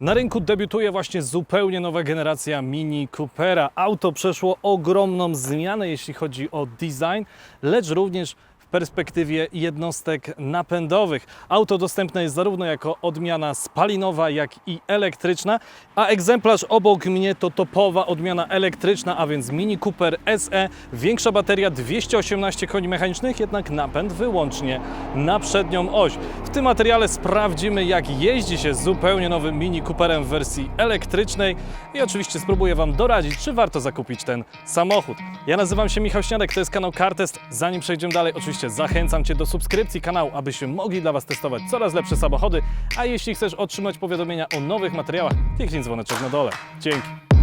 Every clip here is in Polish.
Na rynku debiutuje właśnie zupełnie nowa generacja Mini Coopera. Auto przeszło ogromną zmianę, jeśli chodzi o design, lecz również perspektywie jednostek napędowych. Auto dostępne jest zarówno jako odmiana spalinowa, jak i elektryczna, a egzemplarz obok mnie to topowa odmiana elektryczna, a więc Mini Cooper SE. Większa bateria 218 koni mechanicznych, jednak napęd wyłącznie na przednią oś. W tym materiale sprawdzimy, jak jeździ się zupełnie nowym Mini Cooperem w wersji elektrycznej i oczywiście spróbuję Wam doradzić, czy warto zakupić ten samochód. Ja nazywam się Michał Śniadek, to jest kanał CarTest. Zanim przejdziemy dalej, oczywiście zachęcam Cię do subskrypcji kanału, abyśmy mogli dla Was testować coraz lepsze samochody, a jeśli chcesz otrzymać powiadomienia o nowych materiałach, kliknij dzwoneczek na dole. Dzięki.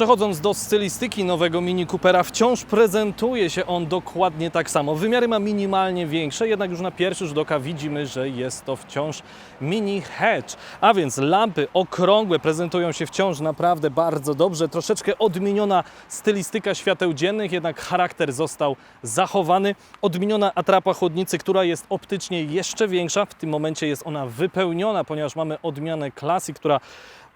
Przechodząc do stylistyki nowego Mini Coopera, wciąż prezentuje się on dokładnie tak samo. Wymiary ma minimalnie większe, jednak już na pierwszy rzut oka widzimy, że jest to wciąż mini hatch. A więc lampy okrągłe prezentują się wciąż naprawdę bardzo dobrze. Troszeczkę odmieniona stylistyka świateł dziennych, jednak charakter został zachowany. Odmieniona atrapa chłodnicy, która jest optycznie jeszcze większa. W tym momencie jest ona wypełniona, ponieważ mamy odmianę Classic, która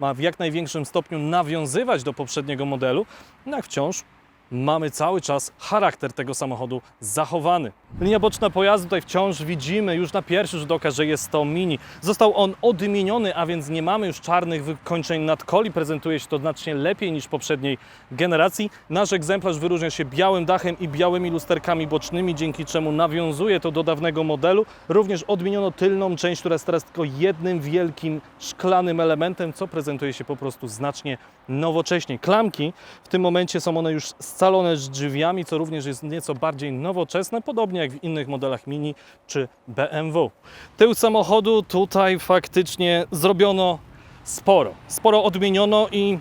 ma w jak największym stopniu nawiązywać do poprzedniego modelu, jednak wciąż mamy cały czas charakter tego samochodu zachowany. Linia boczna pojazdu tutaj wciąż widzimy już na pierwszy rzut oka, że jest to Mini. Został on odmieniony, a więc nie mamy już czarnych wykończeń nadkoli. Prezentuje się to znacznie lepiej niż poprzedniej generacji. Nasz egzemplarz wyróżnia się białym dachem i białymi lusterkami bocznymi, dzięki czemu nawiązuje to do dawnego modelu. Również odmieniono tylną część, która jest teraz tylko jednym wielkim szklanym elementem, co prezentuje się po prostu znacznie nowocześnie. Klamki w tym momencie są one już scalone z drzwiami, co również jest nieco bardziej nowoczesne, podobnie jak w innych modelach Mini czy BMW. Tył samochodu tutaj faktycznie zrobiono sporo. Sporo odmieniono i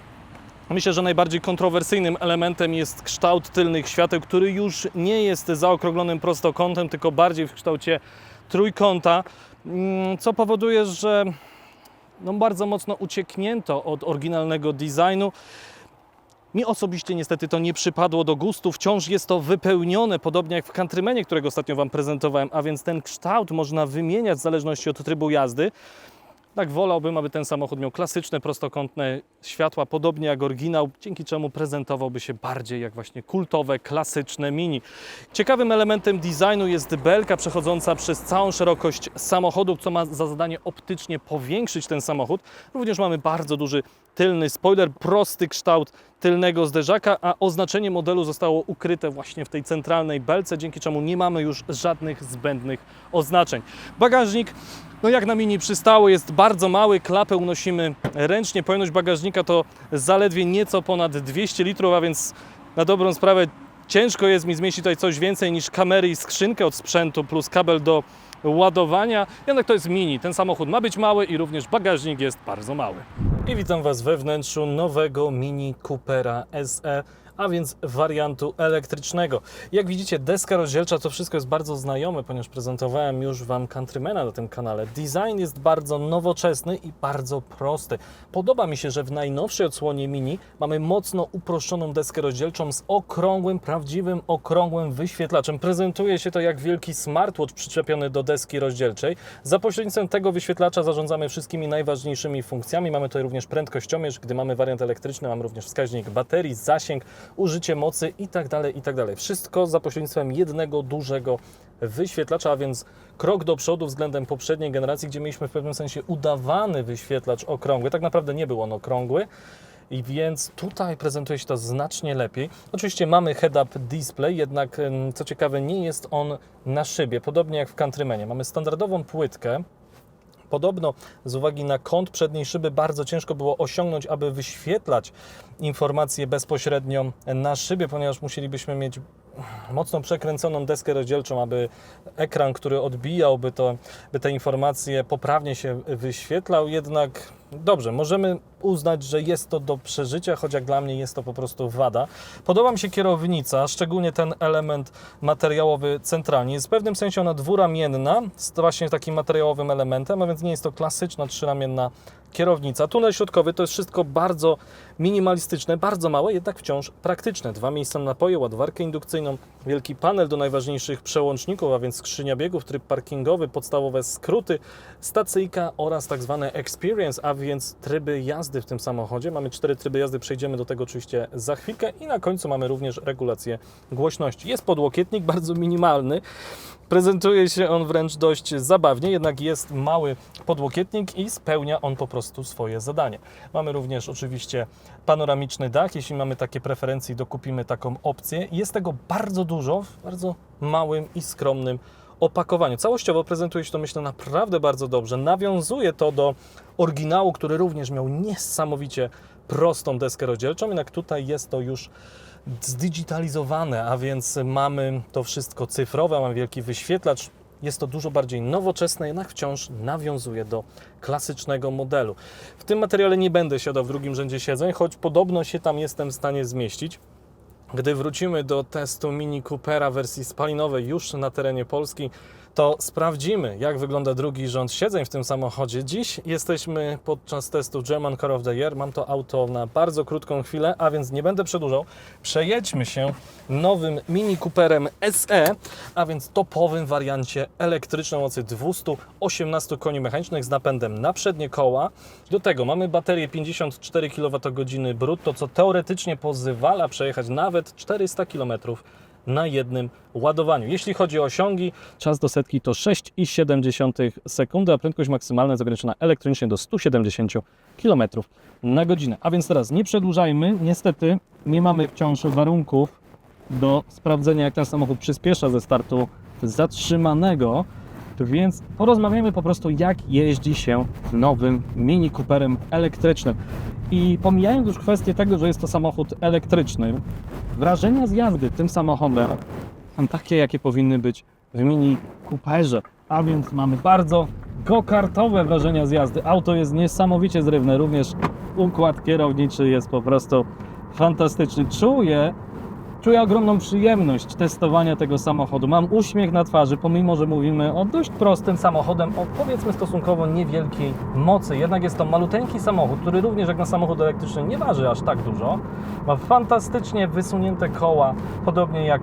Myślę, że najbardziej kontrowersyjnym elementem jest kształt tylnych świateł, który już nie jest zaokrąglonym prostokątem, tylko bardziej w kształcie trójkąta, mm, co powoduje, że no bardzo mocno ucieknięto od oryginalnego designu. Mi osobiście niestety to nie przypadło do gustu, wciąż jest to wypełnione, podobnie jak w Countrymanie, którego ostatnio Wam prezentowałem, a więc ten kształt można wymieniać w zależności od trybu jazdy. Tak wolałbym, aby ten samochód miał klasyczne, prostokątne światła, podobnie jak oryginał, dzięki czemu prezentowałby się bardziej jak właśnie kultowe, klasyczne Mini. Ciekawym elementem designu jest belka przechodząca przez całą szerokość samochodu, co ma za zadanie optycznie powiększyć ten samochód. Również mamy bardzo duży tylny spoiler, prosty kształt tylnego zderzaka, a oznaczenie modelu zostało ukryte właśnie w tej centralnej belce, dzięki czemu nie mamy już żadnych zbędnych oznaczeń. Bagażnik no jak na mini przystało, jest bardzo mały, klapę unosimy ręcznie. Pojemność bagażnika to zaledwie nieco ponad 200 litrów, a więc na dobrą sprawę ciężko jest mi zmieścić tutaj coś więcej niż kamery i skrzynkę od sprzętu plus kabel do ładowania. Jednak to jest mini. Ten samochód ma być mały i również bagażnik jest bardzo mały. I witam Was we wnętrzu nowego Mini Coopera SE a więc wariantu elektrycznego. Jak widzicie, deska rozdzielcza to wszystko jest bardzo znajome, ponieważ prezentowałem już Wam Countrymana na tym kanale. Design jest bardzo nowoczesny i bardzo prosty. Podoba mi się, że w najnowszej odsłonie Mini mamy mocno uproszczoną deskę rozdzielczą z okrągłym, prawdziwym okrągłym wyświetlaczem. Prezentuje się to jak wielki smartwatch przyczepiony do deski rozdzielczej. Za pośrednictwem tego wyświetlacza zarządzamy wszystkimi najważniejszymi funkcjami. Mamy tutaj również prędkościomierz, gdy mamy wariant elektryczny, mamy również wskaźnik baterii, zasięg, użycie mocy i tak dalej, i tak. Wszystko za pośrednictwem jednego dużego wyświetlacza, a więc krok do przodu względem poprzedniej generacji, gdzie mieliśmy w pewnym sensie udawany wyświetlacz okrągły. Tak naprawdę nie był on okrągły. I więc tutaj prezentuje się to znacznie lepiej. Oczywiście mamy head-up display, jednak co ciekawe, nie jest on na szybie, podobnie jak w Countrymanie. Mamy standardową płytkę, Podobno z uwagi na kąt przedniej szyby bardzo ciężko było osiągnąć, aby wyświetlać informacje bezpośrednio na szybie, ponieważ musielibyśmy mieć mocno przekręconą deskę rozdzielczą, aby ekran, który odbijałby to, by te informacje poprawnie się wyświetlał, jednak dobrze, możemy uznać, że jest to do przeżycia, choć jak dla mnie jest to po prostu wada. Podoba mi się kierownica, szczególnie ten element materiałowy centralnie. Jest w pewnym sensie ona dwuramienna, z właśnie takim materiałowym elementem, a więc nie jest to klasyczna trzyramienna kierownica. Tunel środkowy to jest wszystko bardzo minimalistyczne, bardzo małe, jednak wciąż praktyczne. Dwa miejsca na napoje, ładowarkę indukcyjną, wielki panel do najważniejszych przełączników, a więc skrzynia biegów, tryb parkingowy, podstawowe skróty, stacyjka oraz tak zwane experience, a więc tryby jazdy w tym samochodzie. Mamy cztery tryby jazdy, przejdziemy do tego oczywiście za chwilkę i na końcu mamy również regulację głośności. Jest podłokietnik, bardzo minimalny. Prezentuje się on wręcz dość zabawnie, jednak jest mały podłokietnik i spełnia on po prostu swoje zadanie. Mamy również oczywiście panoramiczny dach. Jeśli mamy takie preferencje, dokupimy taką opcję. Jest tego bardzo dużo w bardzo małym i skromnym opakowaniu. Całościowo prezentuje się to, myślę, naprawdę bardzo dobrze. Nawiązuje to do oryginału, który również miał niesamowicie prostą deskę rozdzielczą, jednak tutaj jest to już zdigitalizowane, a więc mamy to wszystko cyfrowe, mamy wielki wyświetlacz. Jest to dużo bardziej nowoczesne, jednak wciąż nawiązuje do klasycznego modelu. W tym materiale nie będę siadał w drugim rzędzie siedzeń, choć podobno się tam jestem w stanie zmieścić. Gdy wrócimy do testu Mini Coopera wersji spalinowej już na terenie Polski, to sprawdzimy, jak wygląda drugi rząd siedzeń w tym samochodzie. Dziś jesteśmy podczas testu German Car of the Year. Mam to auto na bardzo krótką chwilę, a więc nie będę przedłużał. Przejedźmy się nowym Mini Cooperem SE, a więc topowym wariancie elektrycznym o mocy 218 koni mechanicznych z napędem na przednie koła. Do tego mamy baterię 54 kWh brutto, co teoretycznie pozwala przejechać nawet 400 km na jednym ładowaniu. Jeśli chodzi o osiągi, czas do setki to 6,7 sekundy, a prędkość maksymalna jest ograniczona elektronicznie do 170 km na godzinę. A więc teraz nie przedłużajmy. Niestety nie mamy wciąż warunków do sprawdzenia, jak ten samochód przyspiesza ze startu zatrzymanego. Więc porozmawiamy po prostu, jak jeździ się nowym Mini Cooperem elektrycznym. I pomijając już kwestię tego, że jest to samochód elektryczny, wrażenia z jazdy tym samochodem są takie, jakie powinny być w Mini Cooperze. A więc mamy bardzo go-kartowe wrażenia z jazdy. Auto jest niesamowicie zrywne, również układ kierowniczy jest po prostu fantastyczny. Czuję, Czuję ogromną przyjemność testowania tego samochodu. Mam uśmiech na twarzy, pomimo że mówimy o dość prostym samochodem, o powiedzmy stosunkowo niewielkiej mocy. Jednak jest to maluteńki samochód, który również jak na samochód elektryczny nie waży aż tak dużo. Ma fantastycznie wysunięte koła, podobnie jak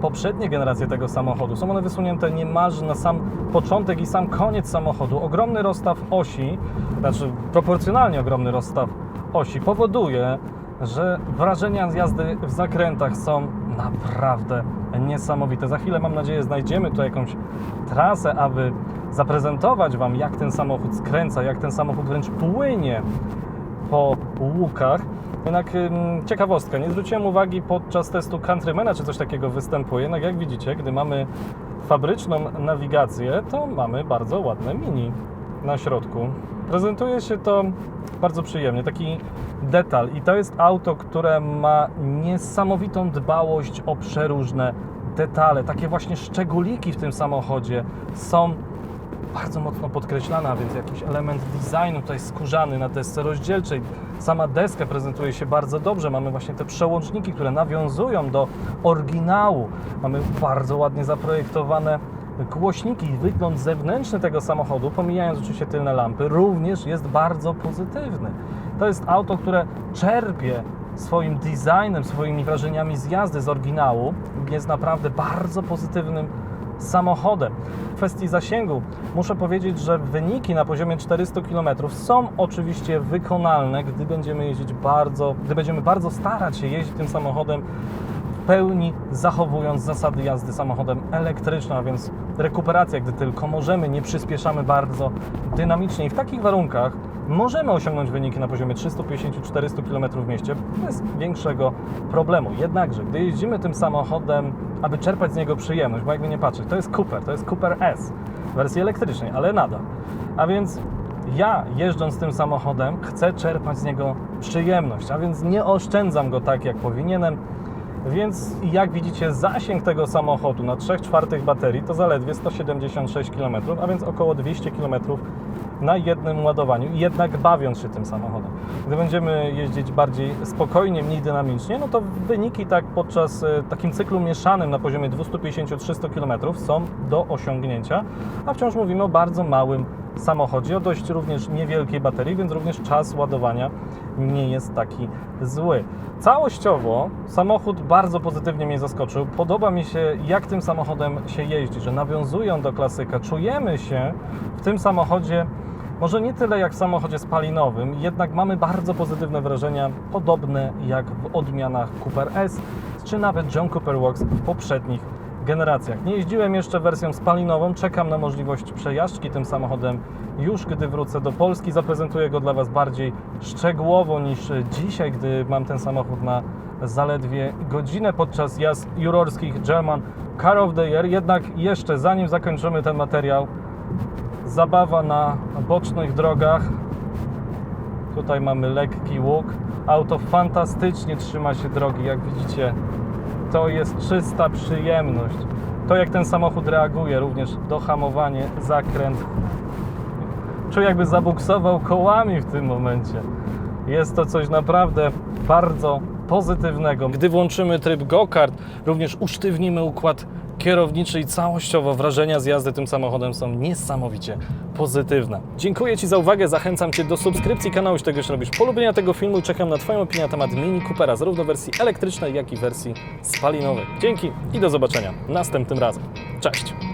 poprzednie generacje tego samochodu. Są one wysunięte niemalże na sam początek i sam koniec samochodu. Ogromny rozstaw osi, znaczy proporcjonalnie ogromny rozstaw osi powoduje, że wrażenia z jazdy w zakrętach są naprawdę niesamowite. Za chwilę mam nadzieję znajdziemy tu jakąś trasę, aby zaprezentować Wam jak ten samochód skręca, jak ten samochód wręcz płynie po łukach. Jednak ciekawostka, nie zwróciłem uwagi podczas testu Countrymana, czy coś takiego występuje. Jednak jak widzicie, gdy mamy fabryczną nawigację, to mamy bardzo ładne mini na środku. Prezentuje się to bardzo przyjemnie, taki detal i to jest auto, które ma niesamowitą dbałość o przeróżne detale. Takie właśnie szczególiki w tym samochodzie są bardzo mocno podkreślane, a więc jakiś element designu tutaj skórzany na desce rozdzielczej. Sama deska prezentuje się bardzo dobrze. Mamy właśnie te przełączniki, które nawiązują do oryginału. Mamy bardzo ładnie zaprojektowane głośniki. Wygląd zewnętrzny tego samochodu, pomijając oczywiście tylne lampy, również jest bardzo pozytywny. To jest auto, które czerpie swoim designem, swoimi wrażeniami z jazdy z oryginału. Jest naprawdę bardzo pozytywnym samochodem. W kwestii zasięgu muszę powiedzieć, że wyniki na poziomie 400 km są oczywiście wykonalne, gdy będziemy jeździć bardzo, gdy będziemy bardzo starać się jeździć tym samochodem pełni zachowując zasady jazdy samochodem elektrycznym, a więc rekuperacja, gdy tylko możemy, nie przyspieszamy bardzo dynamicznie i w takich warunkach możemy osiągnąć wyniki na poziomie 350-400 km w mieście bez większego problemu. Jednakże, gdy jeździmy tym samochodem, aby czerpać z niego przyjemność, bo jakby nie patrzeć, to jest Cooper, to jest Cooper S w wersji elektrycznej, ale nadal. A więc ja jeżdżąc tym samochodem chcę czerpać z niego przyjemność, a więc nie oszczędzam go tak jak powinienem. Więc jak widzicie, zasięg tego samochodu na 3 czwartych baterii to zaledwie 176 km, a więc około 200 km na jednym ładowaniu, jednak bawiąc się tym samochodem. Gdy będziemy jeździć bardziej spokojnie, mniej dynamicznie, no to wyniki tak podczas e, takim cyklu mieszanym na poziomie 250-300 km są do osiągnięcia, a wciąż mówimy o bardzo małym samochodzie, o dość również niewielkiej baterii, więc również czas ładowania nie jest taki zły. Całościowo samochód bardzo pozytywnie mnie zaskoczył. Podoba mi się, jak tym samochodem się jeździ, że nawiązują do klasyka. Czujemy się w tym samochodzie może nie tyle jak w samochodzie spalinowym, jednak mamy bardzo pozytywne wrażenia, podobne jak w odmianach Cooper S, czy nawet John Cooper Works poprzednich generacjach. Nie jeździłem jeszcze wersją spalinową, czekam na możliwość przejażdżki tym samochodem już gdy wrócę do Polski. Zaprezentuję go dla Was bardziej szczegółowo niż dzisiaj, gdy mam ten samochód na zaledwie godzinę podczas jazd jurorskich German Car of the Year. Jednak jeszcze zanim zakończymy ten materiał, zabawa na bocznych drogach. Tutaj mamy lekki łuk. Auto fantastycznie trzyma się drogi, jak widzicie. To jest czysta przyjemność. To jak ten samochód reaguje, również dohamowanie, zakręt. Czuję jakby zabuksował kołami w tym momencie. Jest to coś naprawdę bardzo pozytywnego. Gdy włączymy tryb go-kart, również usztywnimy układ kierowniczy i całościowo wrażenia z jazdy tym samochodem są niesamowicie pozytywne. Dziękuję Ci za uwagę, zachęcam Cię do subskrypcji kanału, jeśli tego już robisz, polubienia tego filmu i czekam na Twoją opinię na temat Mini Coopera, zarówno wersji elektrycznej, jak i wersji spalinowej. Dzięki i do zobaczenia następnym razem. Cześć!